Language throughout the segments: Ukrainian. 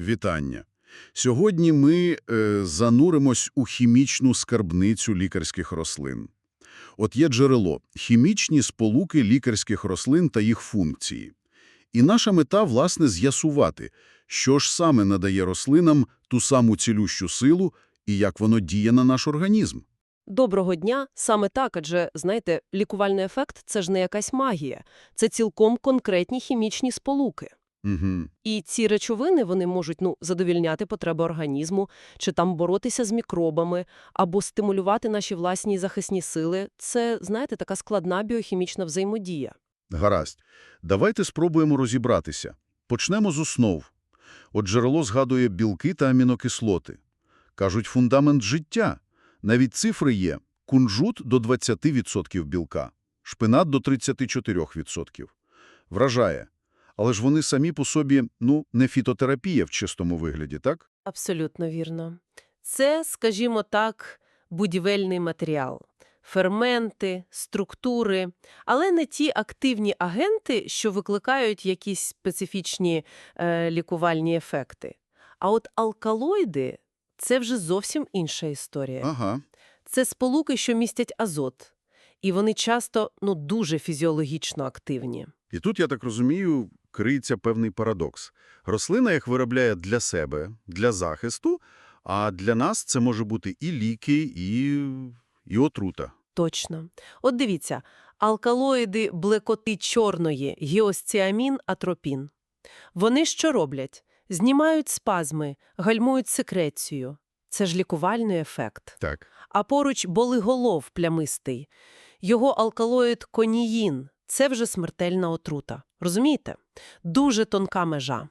Вітання. Сьогодні ми е, зануримось у хімічну скарбницю лікарських рослин. От є джерело – хімічні сполуки лікарських рослин та їх функції. І наша мета, власне, з'ясувати, що ж саме надає рослинам ту саму цілющу силу і як воно діє на наш організм. Доброго дня, саме так, адже, знаєте, лікувальний ефект – це ж не якась магія, це цілком конкретні хімічні сполуки. Угу. І ці речовини, вони можуть, ну, задовільняти потреби організму, чи там боротися з мікробами, або стимулювати наші власні захисні сили. Це, знаєте, така складна біохімічна взаємодія. Гаразд. Давайте спробуємо розібратися. Почнемо з основ. От джерело згадує білки та амінокислоти. Кажуть, фундамент життя. Навіть цифри є. Кунжут до 20% білка, шпинат до 34%. Вражає. Але ж вони самі по собі, ну, не фітотерапія в чистому вигляді, так? Абсолютно вірно. Це, скажімо так, будівельний матеріал. Ферменти, структури, але не ті активні агенти, що викликають якісь специфічні е, лікувальні ефекти. А от алкалоїди – це вже зовсім інша історія. Ага. Це сполуки, що містять азот. І вони часто, ну, дуже фізіологічно активні. І тут, я так розумію, криється певний парадокс. Рослина їх виробляє для себе, для захисту, а для нас це може бути і ліки, і, і отрута. Точно. От дивіться, алкалоїди блекоти чорної, гіосціамін, атропін. Вони що роблять? Знімають спазми, гальмують секрецію. Це ж лікувальний ефект. Так. А поруч болиголов плямистий. Його алкалоїд коніїн – це вже смертельна отрута. Розумієте? Дуже тонка межа.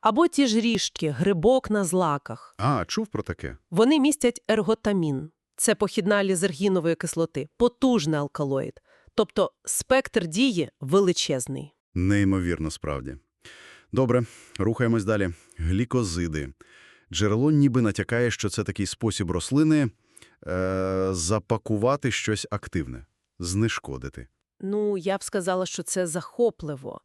Або ті ж ріжки, грибок на злаках. А, чув про таке? Вони містять ерготамін. Це похідна лізергінової кислоти, потужний алкалоїд. Тобто спектр дії величезний. Неймовірно, справді. Добре, рухаємось далі. Глікозиди. Джерело ніби натякає, що це такий спосіб рослини е, запакувати щось активне, знешкодити. Ну, я б сказала, що це захопливо.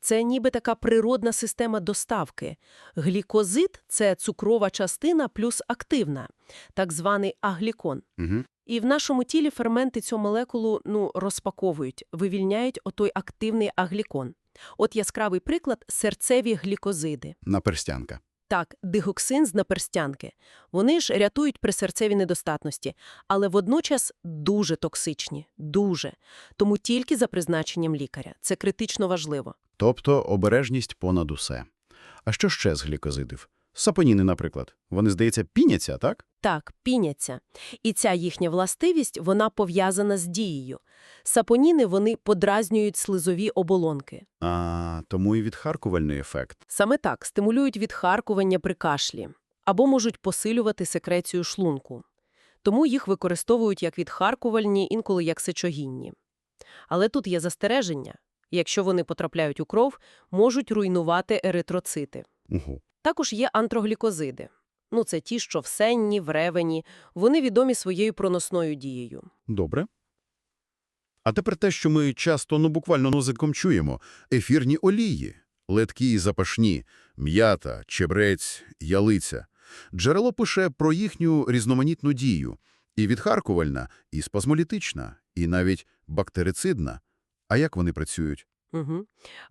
Це ніби така природна система доставки. Глікозид – це цукрова частина плюс активна, так званий аглікон. Угу. І в нашому тілі ферменти цю молекулу ну, розпаковують, вивільняють отой активний аглікон. От яскравий приклад – серцеві глікозиди. Наперстянка. Так, дигоксин з наперстянки. Вони ж рятують при серцевій недостатності, але водночас дуже токсичні. Дуже. Тому тільки за призначенням лікаря. Це критично важливо. Тобто обережність понад усе. А що ще з глікозидів? Сапоніни, наприклад. Вони, здається, піняться, так? Так, піняться. І ця їхня властивість, вона пов'язана з дією. Сапоніни, вони подразнюють слизові оболонки. А, тому і відхаркувальний ефект. Саме так стимулюють відхаркування при кашлі або можуть посилювати секрецію шлунку. Тому їх використовують як відхаркувальні, інколи як сечогінні. Але тут є застереження. Якщо вони потрапляють у кров, можуть руйнувати еритроцити. Угу. Також є антроглікозиди. Ну, це ті, що в сенні, в ревені. Вони відомі своєю проносною дією. Добре. А тепер те, що ми часто, ну буквально нозиком чуємо – ефірні олії, леткі і запашні, м'ята, чебрець, ялиця. Джерело пише про їхню різноманітну дію – і відхаркувальна, і спазмолітична, і навіть бактерицидна. А як вони працюють? Угу.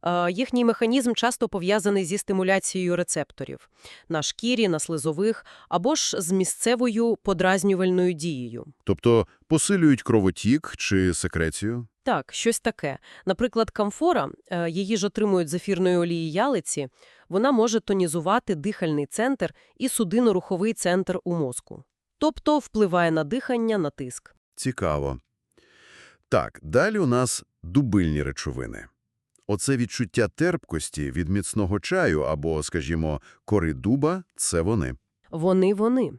Е, їхній механізм часто пов'язаний зі стимуляцією рецепторів на шкірі, на слизових або ж з місцевою подразнювальною дією. Тобто посилюють кровотік чи секрецію? Так, щось таке. Наприклад, камфора, е, її ж отримують з ефірної олії ялиці, вона може тонізувати дихальний центр і судино-руховий центр у мозку. Тобто впливає на дихання, на тиск. Цікаво. Так, далі у нас дубильні речовини. Оце відчуття терпкості від міцного чаю або, скажімо, кори дуба – це вони. Вони-вони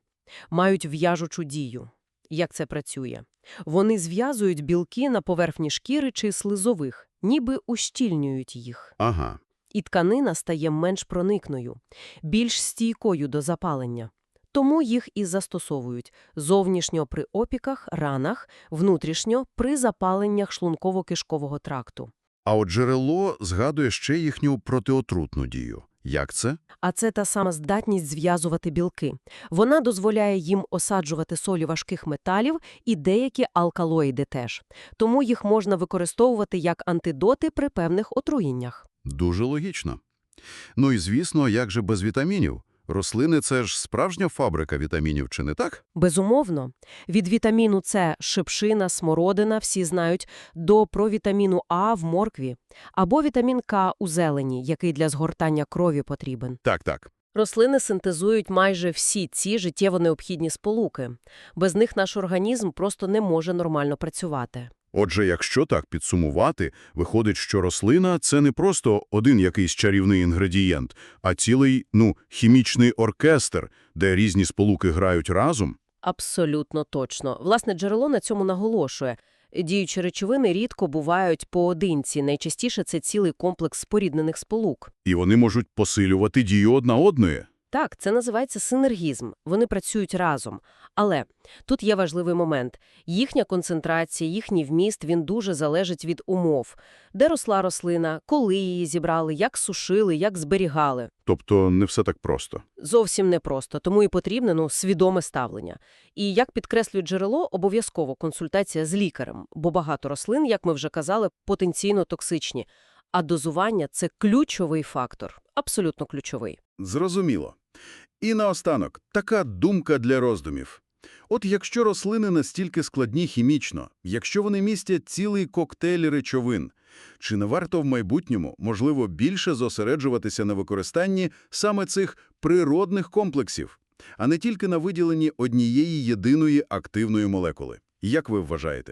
мають в'яжучу дію. Як це працює? Вони зв'язують білки на поверхні шкіри чи слизових, ніби ущільнюють їх. Ага. І тканина стає менш проникною, більш стійкою до запалення. Тому їх і застосовують зовнішньо при опіках, ранах, внутрішньо при запаленнях шлунково-кишкового тракту. А от джерело згадує ще їхню протиотрутну дію. Як це? А це та сама здатність зв'язувати білки. Вона дозволяє їм осаджувати солі важких металів і деякі алкалоїди теж. Тому їх можна використовувати як антидоти при певних отруєннях. Дуже логічно. Ну і звісно, як же без вітамінів? Рослини – це ж справжня фабрика вітамінів, чи не так? Безумовно. Від вітаміну С – шипшина, смородина, всі знають, до провітаміну А в моркві. Або вітамін К у зелені, який для згортання крові потрібен. Так-так. Рослини синтезують майже всі ці життєво необхідні сполуки. Без них наш організм просто не може нормально працювати. Отже, якщо так підсумувати, виходить, що рослина – це не просто один якийсь чарівний інгредієнт, а цілий, ну, хімічний оркестр, де різні сполуки грають разом. Абсолютно точно. Власне, джерело на цьому наголошує. Діючі речовини рідко бувають поодинці, найчастіше це цілий комплекс споріднених сполук. І вони можуть посилювати дію одна одної. Так, це називається синергізм. Вони працюють разом. Але тут є важливий момент. Їхня концентрація, їхній вміст, він дуже залежить від умов. Де росла рослина, коли її зібрали, як сушили, як зберігали. Тобто не все так просто. Зовсім непросто, тому і потрібне ну, свідоме ставлення. І, як підкреслює джерело, обов'язково консультація з лікарем, бо багато рослин, як ми вже казали, потенційно токсичні. А дозування – це ключовий фактор, абсолютно ключовий. Зрозуміло. І наостанок, така думка для роздумів. От якщо рослини настільки складні хімічно, якщо вони містять цілий коктейль речовин, чи не варто в майбутньому, можливо, більше зосереджуватися на використанні саме цих природних комплексів, а не тільки на виділенні однієї єдиної активної молекули? Як ви вважаєте?